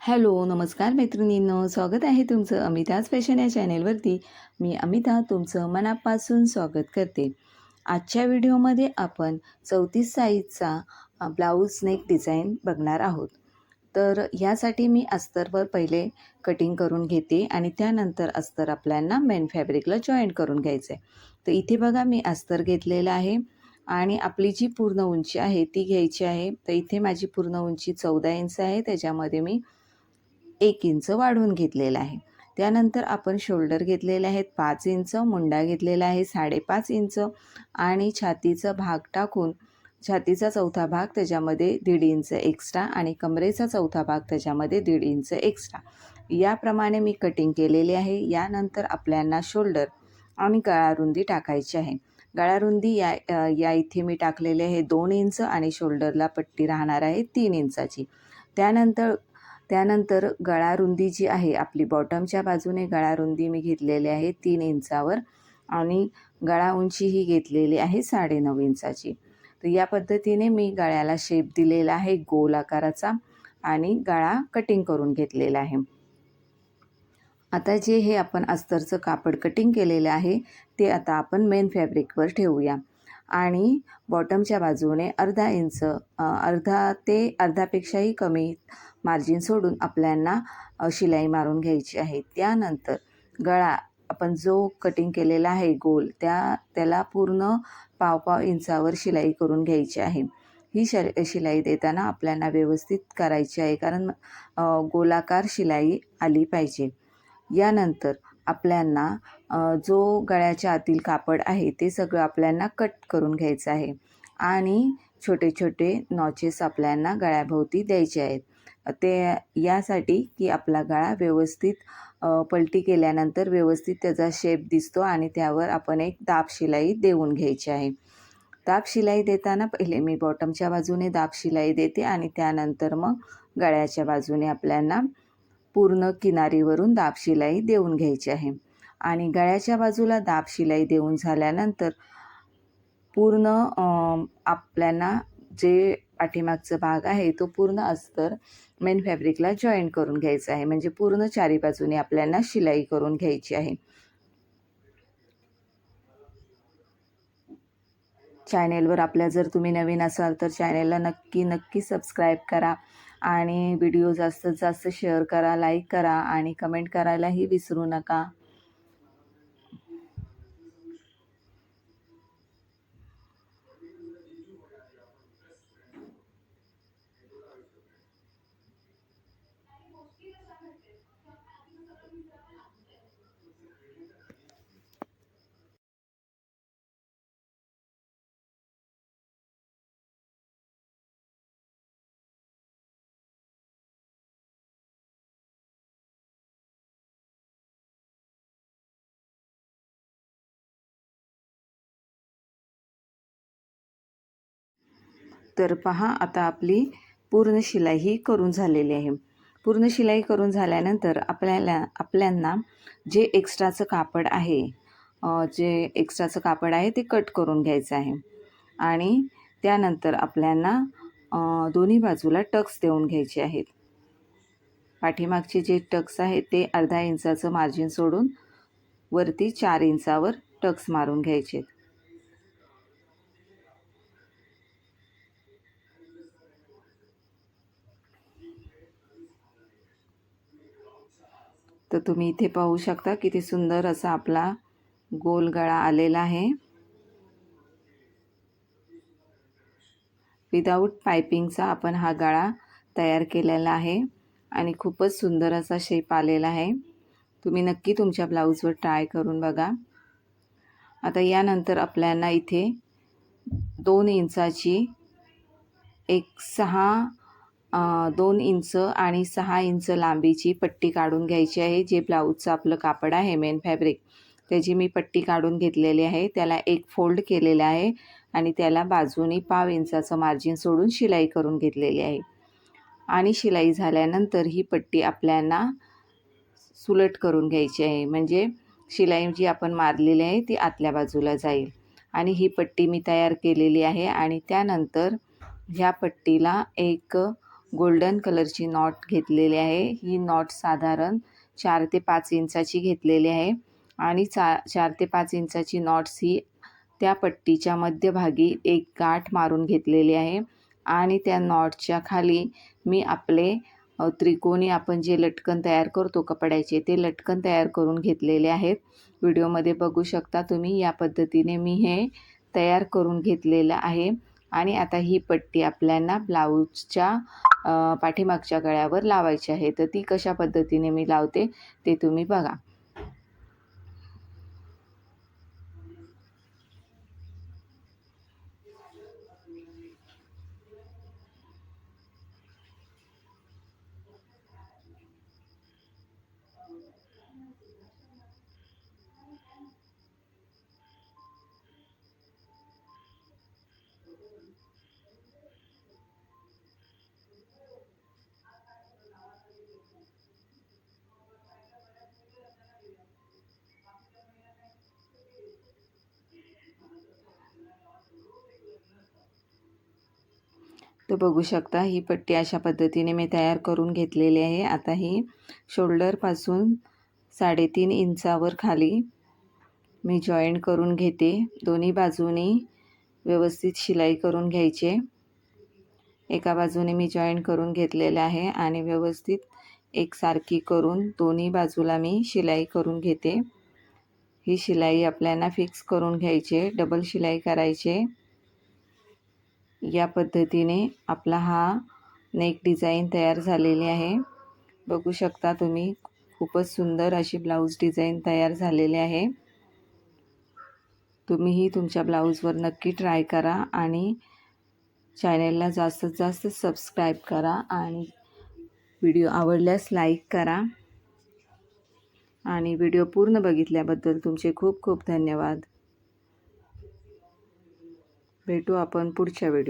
Hello नमस्कार मैत्रिणींनो. स्वागत आहे तुमचं अमिताज फॅशन या चॅनेलवरती. मी अमिता तुमचं मनापासून स्वागत करते. आजच्या व्हिडिओमध्ये आपण चौतीस साईजचा ब्लाऊज नेक डिझाईन बघणार आहोत. तर यासाठी मी अस्तरवर पहिले कटिंग करून घेते आणि त्यानंतर अस्तर आपल्याला मेन फॅब्रिकला जॉईंट करून घ्यायचं आहे तर इथे बघा मी अस्तर घेतलेलं आहे आणि आपली जी पूर्ण उंची आहे ती घ्यायची आहे. तर इथे माझी पूर्ण उंची चौदा इंच आहे. त्याच्यामध्ये मी एक इंच वाढवून घेतलेला आहे. त्यानंतर आपण शोल्डर घेतलेले आहेत पाच इंच मुंडा घेतलेला आहे साडेपाच इंच आणि छातीचा भाग टाकून छातीचा चौथा भाग त्याच्यामध्ये दीड इंच एक्स्ट्रा आणि कमरेचा चौथा भाग त्याच्यामध्ये दीड इंच एक्स्ट्रा याप्रमाणे मी कटिंग केलेली आहे. यानंतर आपल्याला शोल्डर आणि गळारुंदी टाकायची आहे. गळारुंदी या या इथे मी टाकलेले आहे दोन इंच आणि शोल्डरला पट्टी राहणार आहे तीन इंचाची. त्यानंतर त्यानंतर गळारुंदी जी आहे आपली बॉटमच्या बाजूने गळारुंदी मी घेतलेली आहे तीन इंचावर आणि गळा उंची ही घेतलेली आहे साडेनऊ इंचाची. तर या पद्धतीने मी गळ्याला शेप दिलेला आहे गोल आकाराचा आणि गळा कटिंग करून घेतलेला आहे. आता जे हे आपण अस्तरचं कापड कटिंग केलेलं आहे ते आता आपण मेन फॅब्रिकवर ठेवूया. आणि बॉटमच्या बाजूने अर्धा इंच अर्धा ते अर्धापेक्षाही कमी मार्जिन सोडून आपल्यांना शिलाई मारून घ्यायची आहे. त्यानंतर गळा आपण जो कटिंग केलेला आहे गोल त्या त्याला पूर्ण पाव पाव इंचावर शिलाई करून घ्यायची आहे. ही श शिलाई देताना आपल्याला व्यवस्थित करायची आहे कारण गोलाकार शिलाई आली पाहिजे. यानंतर आपल्यांना जो गळ्याच्या आतील कापड आहे ते सगळं आपल्यांना कट करून घ्यायचं आहे. आणि छोटे छोटे नॉचेस आपल्यांना गळ्याभोवती द्यायचे आहेत. ते यासाठी की आपला गळा व्यवस्थित पलटी केल्यानंतर व्यवस्थित त्याचा शेप दिसतो आणि त्यावर आपण एक दाब शिलाई देऊन घ्यायची आहे. दाब शिलाई देताना पहिले मी बॉटमच्या बाजूने दाब शिलाई देते आणि त्यानंतर मग गळ्याच्या बाजूने आपल्याला पूर्ण किनारीवरून दाब शिलाई देऊन घ्यायची आहे. आणि गळ्याच्या बाजूला दाब शिलाई देऊन झाल्यानंतर पूर्ण आपल्याला जे पाठीमागचा भाग आहे तो पूर्ण अस्तर मेन फॅब्रिकला जॉईन करून घ्यायचा आहे. म्हणजे पूर्ण चारी बाजूने आपल्याला शिलाई करून घ्यायची आहे. चॅनेलवर आपल्या जर तुम्ही नवीन असाल तर चॅनेलला नक्की नक्की सबस्क्राईब करा. आणि व्हिडिओ जास्तीत जास्त शेअर करा लाईक करा आणि कमेंट करायलाही विसरू नका. तर पहा आता आपली पूर्ण शिलाई ही करून झालेली आहे. पूर्ण शिलाई करून झाल्यानंतर आपल्याला आपल्यांना जे एक्स्ट्राचं कापड आहे जे एक्स्ट्राचं कापड आहे ते कट करून घ्यायचं आहे. आणि त्यानंतर आपल्यांना दोन्ही बाजूला टक्स देऊन घ्यायचे आहेत. पाठीमागचे जे टक्स आहेत ते अर्धा इंचाचं मार्जिन सोडून वरती चार इंचावर टक्स मारून घ्यायचे तर तुम्ही इथे पाहू शकता किती सुंदर असा आपला गोल गळा आलेला आहे. विदाऊट पायपिंगचा आपण हा गळा तयार केलेला आहे आणि खूपच सुंदर असा शेप आलेला आहे. तुम्ही नक्की तुमच्या ब्लाऊजवर ट्राय करून बघा. आता यानंतर आपल्याला इथे दोन इंचाची एक सहा दोन इंच आणि सहा इंच लांबीची पट्टी काढून घ्यायची आहे जे ब्लाऊजचं आपलं कापड आहे मेन फॅब्रिक त्याची मी पट्टी काढून घेतलेली आहे. त्याला एक फोल्ड केलेला आहे आणि त्याला बाजूनी पाव इंचाचं मार्जिन सोडून शिलाई करून घेतलेली आहे. आणि शिलाई झाल्यानंतर ही पट्टी आपल्याला सुलट करून घ्यायची आहे. म्हणजे शिलाई जी आपण मारलेली आहे ती आतल्या बाजूला जाईल. आणि ही पट्टी मी तयार केलेली आहे आणि त्यानंतर ह्या पट्टीला एक गोल्डन कलरची नॉट घेतलेली आहे. ही नॉट साधारण चार ते पाच इंचाची घेतलेली आहे. आणि चा चार ते पाच इंचाची नॉट्स ही त्या पट्टीच्या मध्यभागी एक गाठ मारून घेतलेली आहे. आणि त्या नॉटच्या खाली मी आपले त्रिकोणी आपण जे लटकन तयार करतो कपड्याचे ते लटकन तयार करून घेतलेले आहेत. व्हिडिओमध्ये बघू शकता तुम्ही या पद्धतीने मी हे तयार करून घेतलेलं आहे. आणि आता ही पट्टी आपल्याला ब्लाऊजच्या पाठीमागच्या गळ्यावर लावायची आहे. तर ती कशा पद्धतीने मी लावते ते तुम्ही बघा. तर बघू शकता ही पट्टी अशा पद्धतीने मी तयार करून घेतलेली आहे. आता ही शोल्डरपासून साडेतीन इंचावर खाली मी जॉईंट करून घेते. दोन्ही बाजूनी व्यवस्थित शिलाई करून घ्यायचे. एका बाजूने मी जॉईंट करून घेतलेलं आहे आणि व्यवस्थित एकसारखी करून दोन्ही बाजूला मी शिलाई करून घेते. ही शिलाई आपल्याला फिक्स करून घ्यायचे डबल शिलाई करायचे. या पद्धतीने आपला हा नेक डिझाईन तयार झालेली आहे. बघू शकता तुम्ही खूपच सुंदर अशी ब्लाऊज डिझाईन तयार झालेली आहे. तुम्हीही तुमच्या ब्लाऊजवर नक्की ट्राय करा आणि चॅनेलला जास्तीत जास्त सबस्क्राईब करा आणि व्हिडिओ आवडल्यास लाईक करा. आणि व्हिडिओ पूर्ण बघितल्याबद्दल तुमचे खूप खूप धन्यवाद. भेटू आपण पुढच्या व्हिडिओ